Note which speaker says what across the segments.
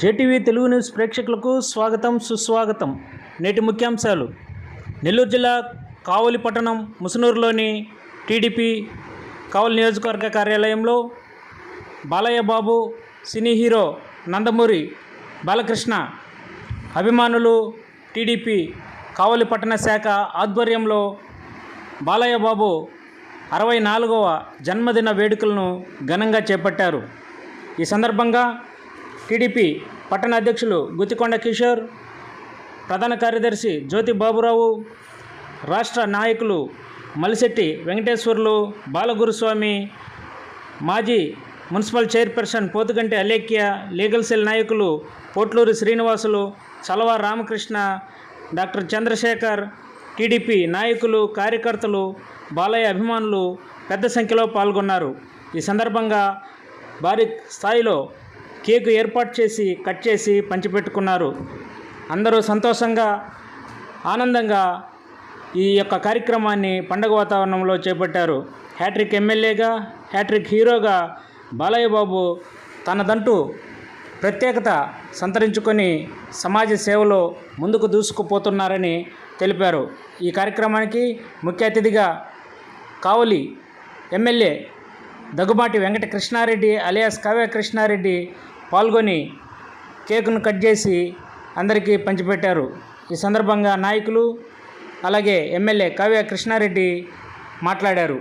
Speaker 1: JTV Telugu news ప్రేక్షకులకు స్వాగతం సుస్వాగతం. నేటి ముఖ్యాంశాలు. నెల్లూరు జిల్లా కావలి పట్టణం ముసునూరులోని టీడీపీ కావలి నియోజకవర్గ కార్యాలయంలో బాలయ్య బాబు సినీ హీరో నందమూరి బాలకృష్ణ అభిమానులు టీడీపీ కావలి పట్టణ శాఖ ఆధ్వర్యంలో బాలయ్య బాబు అరవై నాలుగవ జన్మదిన వేడుకలను ఘనంగా చేపట్టారు. ఈ సందర్భంగా టీడీపీ పట్టణ అధ్యక్షులు గుత్తికొండ కిషోర్ ప్రధాన కార్యదర్శి జ్యోతి బాబురావు రాష్ట్ర నాయకులు మలిశెట్టి వెంకటేశ్వర్లు బాలగురుస్వామి మాజీ municipal chairperson Pothuganti Alekhya legal cell నాయకులు పోట్లూరి శ్రీనివాసులు చలవ రామకృష్ణ డాక్టర్ చంద్రశేఖర్ టీడీపీ నాయకులు కార్యకర్తలు బాలయ్య అభిమానులు పెద్ద సంఖ్యలో పాల్గొన్నారు. ఈ సందర్భంగా భారీ స్థాయిలో కేకు ఏర్పాటు చేసి కట్ చేసి పంచిపెట్టుకున్నారు. అందరూ సంతోషంగా ఆనందంగా ఈ యొక్క కార్యక్రమాన్ని పండగ వాతావరణంలో చేపట్టారు. హ్యాట్రిక్ ఎమ్మెల్యేగా హ్యాట్రిక్ హీరోగా బాలయ్య బాబు తనదంటూ ప్రత్యేకత సంతరించుకొని సమాజ సేవలో ముందుకు దూసుకుపోతున్నారని తెలిపారు. ఈ కార్యక్రమానికి ముఖ్య అతిథిగా కావలి ఎమ్మెల్యే దగ్గుబాటి వెంకట కృష్ణారెడ్డి అలియాస్ కావ్య కృష్ణారెడ్డి పాల్గొని కేకును కట్ చేసి అందరికీ పంచిపెట్టారు. ఈ సందర్భంగా నాయకులు అలాగే ఎమ్మెల్యే కావ్య కృష్ణారెడ్డి మాట్లాడారు.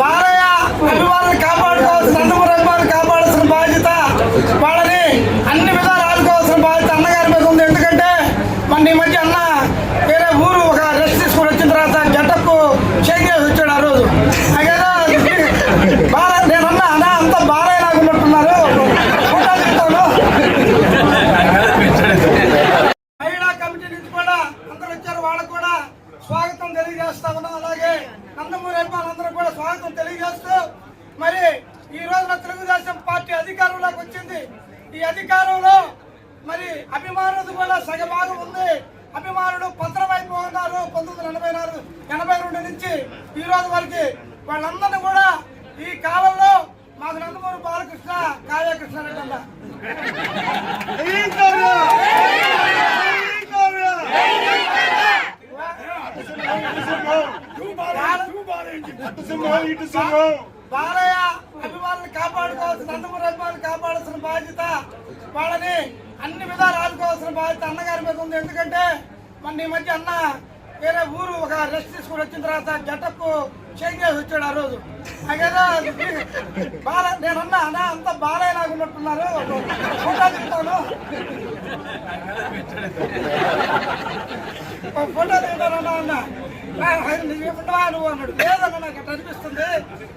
Speaker 2: బాలయ్య
Speaker 3: అభిమానులు కాపాడుకోవాల్సిన నందమూరి కాపాడాల్సిన బాధ్యత వాళ్ళని అన్ని విధాలు ఆదుకోవాల్సిన బాధ్యత అన్నగారి మీద ఉంది. ఎందుకంటే మన ఈ మధ్య అన్న వేరే ఊరు ఒక రెస్ట్ తీసుకుని వచ్చిన తర్వాత గెటప్ చేంజ్ చేసి వచ్చాడు ఆ రోజు. నాకేదో బాల నేను అన్నా అన్న అంత బాలయ్య నాకు ఉన్నట్టున్నారు. ఫోటో తీస్తాను మహిళా కమిటీ నుంచి కూడా అందరూ వచ్చారు. వాళ్ళకు కూడా స్వాగతం తెలియజేస్తా ఉన్నాం. అలాగే నందమూరి అభిమానులందరూ కూడా స్వాగతం తెలియజేస్తూ మరి ఈ రోజున తెలుగుదేశం పార్టీ అధికారంలోకి వచ్చింది. ఈ అధికారంలో మరి అభిమానులు కూడా సగభాగం ఉంది. అభిమానులు పత్రమైపు ఉన్నారు పంతొమ్మిది వందల ఎనభై నాలుగు ఎనభై రెండు నుంచి ఈ రోజు వరకు వాళ్ళందరినీ కూడా ఈ కాలంలో మాకు నందమూరి బాలకృష్ణ కావ్యకృష్ణారెడ్డి అన్న
Speaker 2: జై కావ్య జై కావ్య అటు సింహం ఇటు సింహం.
Speaker 3: బాలయ్య అభిమానులు కాపాడుకోవాల్సిన నందమూరి అభిమానులు కాపాడాల్సిన బాధ్యత వాళ్ళని అన్ని విధాలు ఆదుకోవాల్సిన బాధ్యత అన్నగారి మీద ఉంది. ఎందుకంటే మన ఈ మధ్య అన్న వేరే ఊరు ఒక రెస్ట్ తీసుకుని వచ్చిన తర్వాత గెటప్ చేంజ్ చేసి వచ్చాడు ఆ రోజు. నాకేదో బాల నేను అన్నా అన్న అంత బాలయ్య నాకు ఉన్నట్టున్నారు. ఫోటో ఓ ఫోటో దిగుతానన్నా అన్న. ఉండవా నువ్వు అన్నాడు. లేదన్న నాకు అట్లా అనిపిస్తుంది.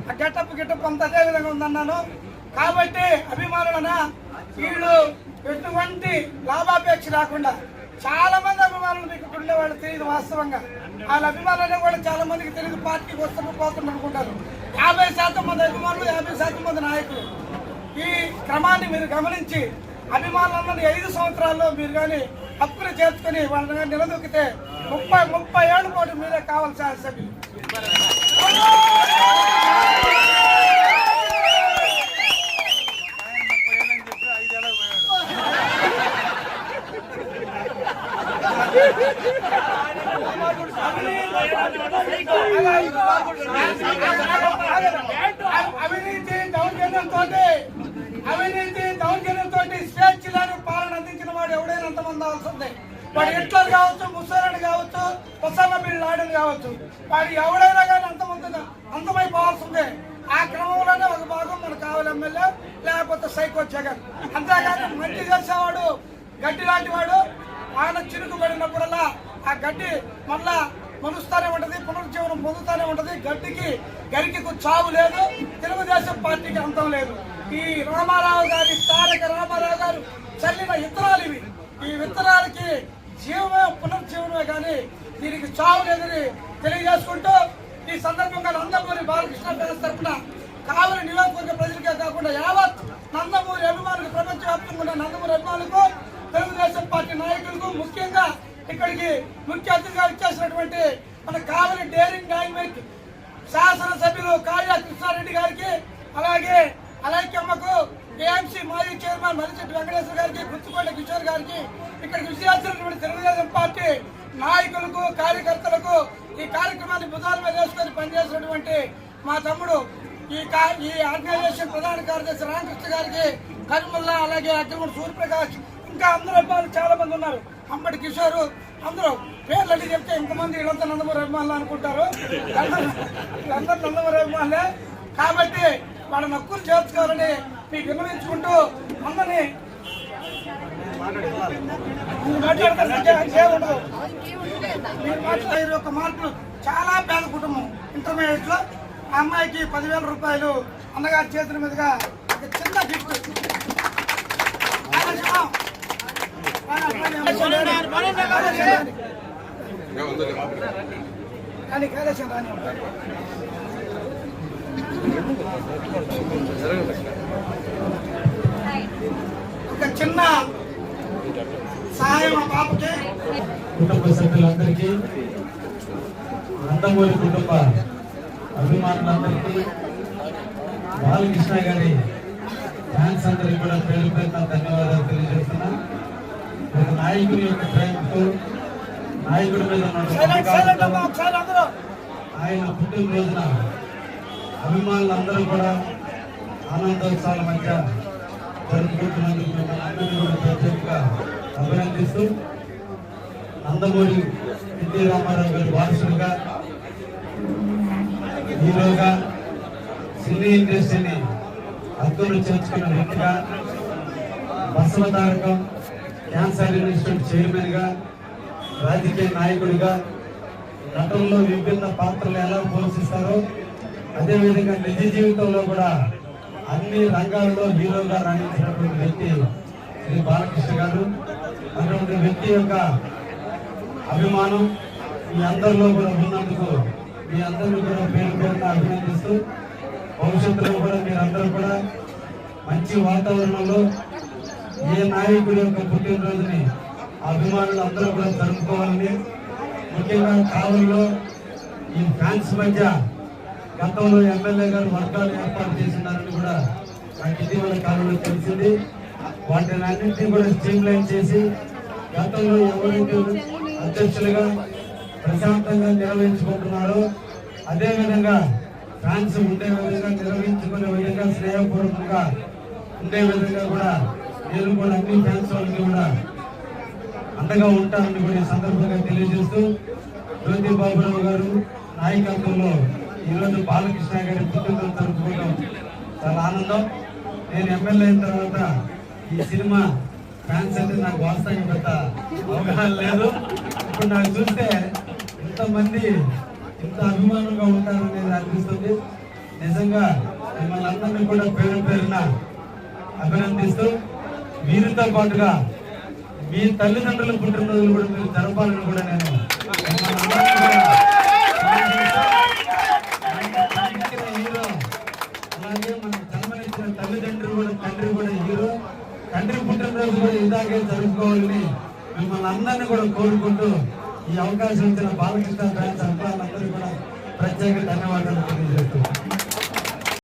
Speaker 3: ఆ గెటప్ గెటప్ అంత అదే విధంగా ఉందన్నాను. కాబట్టి అభిమానులన వీళ్ళు ఎటువంటి లాభాపేక్ష రాకుండా చాలా మంది అభిమానులు మీకు ఉండే వాళ్ళు తెలియదు వాస్తవంగా. వాళ్ళ అభిమానులు కూడా చాలా మందికి తెలియదు పార్టీకి వస్తున్న పోతున్నారు అనుకుంటారు. యాభై శాతం మంది అభిమానులు యాభై శాతం మంది నాయకులు. ఈ క్రమాన్ని మీరు గమనించి అభిమానులందరినీ ఐదు సంవత్సరాల్లో మీరు కానీ హక్కులు చేర్చుకొని వాళ్ళని నిలదొక్కితే ముప్పై ముప్పై ఏళ్ళ కోటి మీరే కావాలి సార్ సభ్యులు అవినీతి దౌర్జన్యంతో అవినీతి దౌర్జన్యంతో స్వేచ్ఛలను పాలన అందించిన వాడు ఎవడైనా అంతమంది అవసరం వాడు హిట్లర్ కావచ్చు ముస్సోలిని కావచ్చు ఒసామా బిన్ లాడెన్ కావచ్చు. వాడు ఎవడైనా కానీ అంతమంది అంతమైపోవాల్సిందే. ఆ క్రమంలోనే ఒక భాగం మనకు కావాలి ఎమ్మెల్యే లేకపోతే సైకో జగన్. అంతేకాదు మంచి చేసేవాడు గడ్డి లాంటి వాడు ఆయన చిరుకుబడినప్పుడల్లా ఆ గడ్డి మళ్ళా మనుస్తానే ఉంటది పునరుజ్జీవనం పొందుతూనే ఉంటది. గడ్డికి గరికి చావు లేదు తెలుగుదేశం పార్టీకి అంతం లేదు. ఈ రామారావు గారి తారక రామారావు గారు చల్లిన విత్తనాలు ఇవి. ఈ విత్తనాలకి జీవమే పునర్జీవనమే కానీ దీనికి చావు లేదని తెలియజేసుకుంటూ ఈ సందర్భంగా నందమూరి బాలకృష్ణ పేరు తరఫున కావలి నియోజకవర్గ ప్రజలకే కాకుండా యావత్ నందమూరి అభిమానులకు ప్రపంచవ్యాప్తంగా ఉన్న నందమూరి అభిమానులకు తెలుగుదేశం పార్టీ నాయకులకు ముఖ్యంగా ఇక్కడికి ముఖ్య అతిథిగా ఇచ్చేసినటువంటి మన కావలి డేరింగ్ డైనమిక్ శాసనసభ్యులు కావ్య కృష్ణారెడ్డి గారికి అలాగే అలైక్యమ్మకు ఏఎంసీ మాజీ చైర్మన్ మలిశెట్టి వెంకటేశ్వర గారికి గుర్తుకొండ కిషోర్ గారికి ఇక్కడికి విజయాల్సినటువంటి తెలుగుదేశం పార్టీ నాయకులకు కార్యకర్తలకు ఈ కార్యక్రమాన్ని బుధాల మీద వేసుకొని పనిచేసినటువంటి మా తమ్ముడు ఈ కా ఈ ఆర్గనైజేషన్ ప్రధాన కార్యదర్శి రామకృష్ణ గారికి కరిమల్లా అలాగే అగ్రముడు సూర్యప్రకాష్ ఇంకా అందరూ అభిమానులు చాలా మంది ఉన్నారు. అంబటి కిషోర్ అందరూ పేర్లు అడిగి చెప్తే ఇంతమంది వీళ్ళంతా నందమూరి అభిమానులు అనుకుంటారు. వీళ్ళందరూ నందమూరి అభిమానులే. కాబట్టి వాళ్ళ నక్కులు చేర్చుకోవాలని మీకు విన్నవించుకుంటూ అందరినీ మీరు ఒక మార్కులు చాలా పేద కుటుంబం ఇంటర్మీడియట్లో ఆ అమ్మాయికి పదివేల రూపాయలు అన్నగారి చేతుల మీదుగా ఒక చిన్న గిఫ్ట్ కానీ కైలాసం రాని ఒక చిన్న సహాయం పాపకి.
Speaker 4: కుటుంబ సభ్యులందరికీ నందమూరి కుటుంబ అభిమానులందరికీ బాలకృష్ణ గారి ఫ్యాన్స్ అందరికీ కూడా పేరు పేరున ధన్యవాదాలు తెలియజేస్తున్నా. ఒక నాయకుడి యొక్క ప్రేమతో నాయకుడి మీద ఆయన పుట్టినరోజున అభిమానులందరూ కూడా ఆనందోత్సవాల మధ్య జరుపుకుంటున్నందుకు మిమ్మల్ని అందరినీ కూడా ప్రత్యేకంగా అభినందిస్తూ నందమూరి ఎన్టీ రామారావు గారి వారసులుగా హీరోగా సినీ ఇండస్ట్రీని హక్కులు చేర్చుకున్న వ్యక్తిగా బసవతారకం క్యాన్సర్ ఇన్స్టిట్యూట్ చైర్మన్గా రాజకీయ నాయకుడిగా నటనలో విభిన్న పాత్రలు ఎలా పోషిస్తారో అదేవిధంగా నిజ జీవితంలో కూడా అన్ని రంగాల్లో హీరోగా రాణించినటువంటి వ్యక్తి శ్రీ బాలకృష్ణ గారు. అటువంటి వ్యక్తి యొక్క అభిమానం మీ అందరిలో కూడా ఉన్నందుకు మీ అందరినీ కూడా పేరు పేరున అభినందిస్తూ భవిష్యత్తులో కూడా మీరందరూ కూడా మంచి వాతావరణంలో ఏ నాయకుడి యొక్క పుట్టినరోజుని అభిమానులు అందరూ కూడా జరుపుకోవాలని ముఖ్యంగా కావుల్లో ఈ ఫ్యాన్స్ మధ్య గతంలో ఎమ్మెల్యే గారు వర్గాలు ఏర్పాటు చేసినారని కూడా నాకు ఇటీవల కాలంలో తెలిసింది. వాటిని అన్నింటినీ కూడా స్ట్రీమ్ లైన్ చేసి గతంలో ఎవరైతే అధ్యక్షులుగా ప్రశాంతంగా నిర్వహించుకుంటున్నారో అదేవిధంగా ఫ్యాన్స్ ఉండే విధంగా నిర్వహించుకునే విధంగా స్నేహపూర్వకంగా ఉండే విధంగా కూడా నేను కూడా అన్ని ఫ్యాన్స్ వాళ్ళకి కూడా అండగా ఉంటానని కూడా ఈ సందర్భంగా తెలియజేస్తూ జ్యోతి బాబురావు గారు నాయకత్వంలో ఈరోజు బాలకృష్ణ గారి పుట్టినరోజు జరుపుకోవడం చాలా ఆనందం. నేను ఎమ్మెల్యే అయిన తర్వాత ఈ సినిమా ఫ్యాన్స్ అంటే నాకు వాస్తవం పెద్ద అవగాహన లేదు. ఇప్పుడు నాకు చూస్తే ఇంతమంది ఇంత అభిమానంగా ఉంటారనేది అనిపిస్తుంది. నిజంగా మిమ్మల్ని అందరినీ కూడా పేరు పేరున అభినందిస్తూ వీరితో పాటుగా మీ తల్లిదండ్రుల పుట్టినరోజులు కూడా మీరు జరపాలని కూడా నేను మిమ్మల్ని అందరినీ కూడా జన్మనిచ్చిన హీరో అలాగే మన జన్మనిచ్చిన తల్లిదండ్రులు కూడా తండ్రి కూడా హీరో తండ్రి రోజు కూడా ఇలాగే జరుపుకోవాలని మిమ్మల్ని అందరినీ కూడా కోరుకుంటూ ఈ అవకాశం ఇచ్చిన బాలకృష్ణ ఫ్యాన్స్ అబ్బాయిలందరూ కూడా ప్రత్యేక ధన్యవాదాలు తెలియజేస్తున్నాను